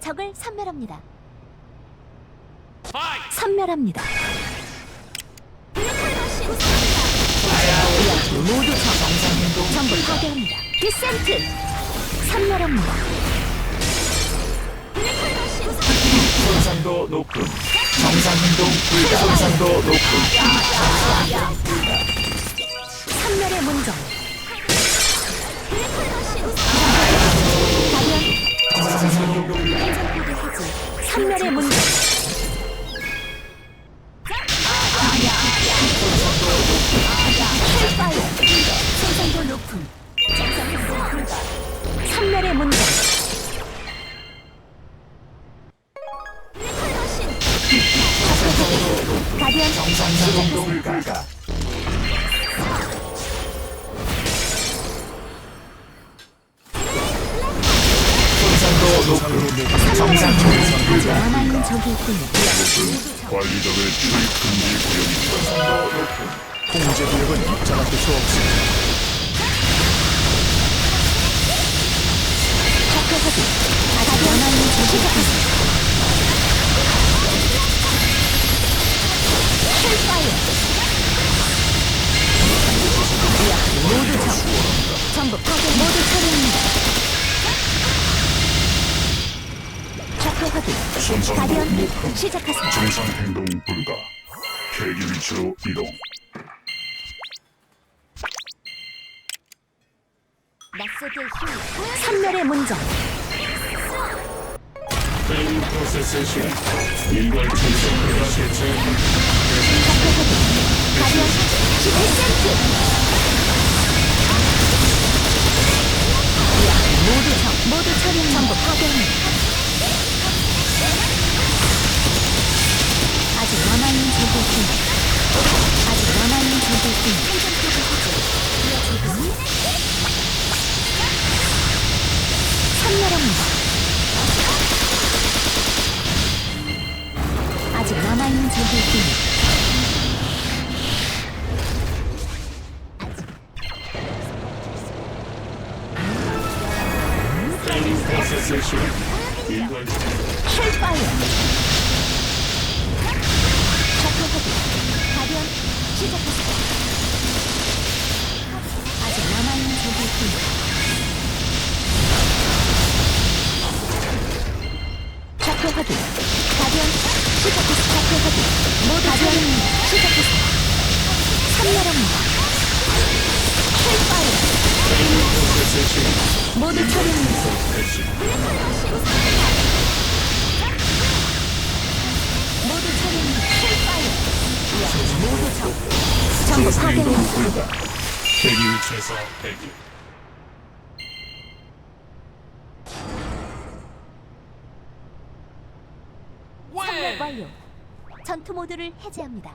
적을 섬멸합니다. 파이트! 섬멸합니다. 모두 정상행동 전부 파괴합니다. 디센트 섬멸합니다. 손상도 높음 정상행동 불가 손상도 높음 섬멸의 문정. 섬멸의 문정. 헬파이어. 생산도 높음. 섬멸의 문정. 가디언 정상행동 불가 남아있는 적이 있군요. 관리적의 출입 금지 구역이 통제 구역은 입장할 수 없습니다. 헬파이어. 모두 적. 전부 파괴 가디언 시작하세요. 정상 행동 불가 헬기 위치로 이동 낯설의 힘. 선멸의 문정. 프로세스 일괄 개체. 가디언 11센트. 모두 처리 전부 파괴합니다. 아직 남아있는 적이 있습니다. 아직 남아있는 적이 있습니다. 선멸합니다. 아직 남아있는 적이 있습니다. 트 헬파이어 적폐하기 가디언 시작하세요 아직 남아있는 적이 있습니다. 적폐하기 가디언 시작하세요 적폐하기 모두 처리합니다. 모두 처리합니다. 모두 적 전부 파괴합니다. 불가 헬기 위치에서 대기. 선멸 완료. 전투 모드를 해제합니다.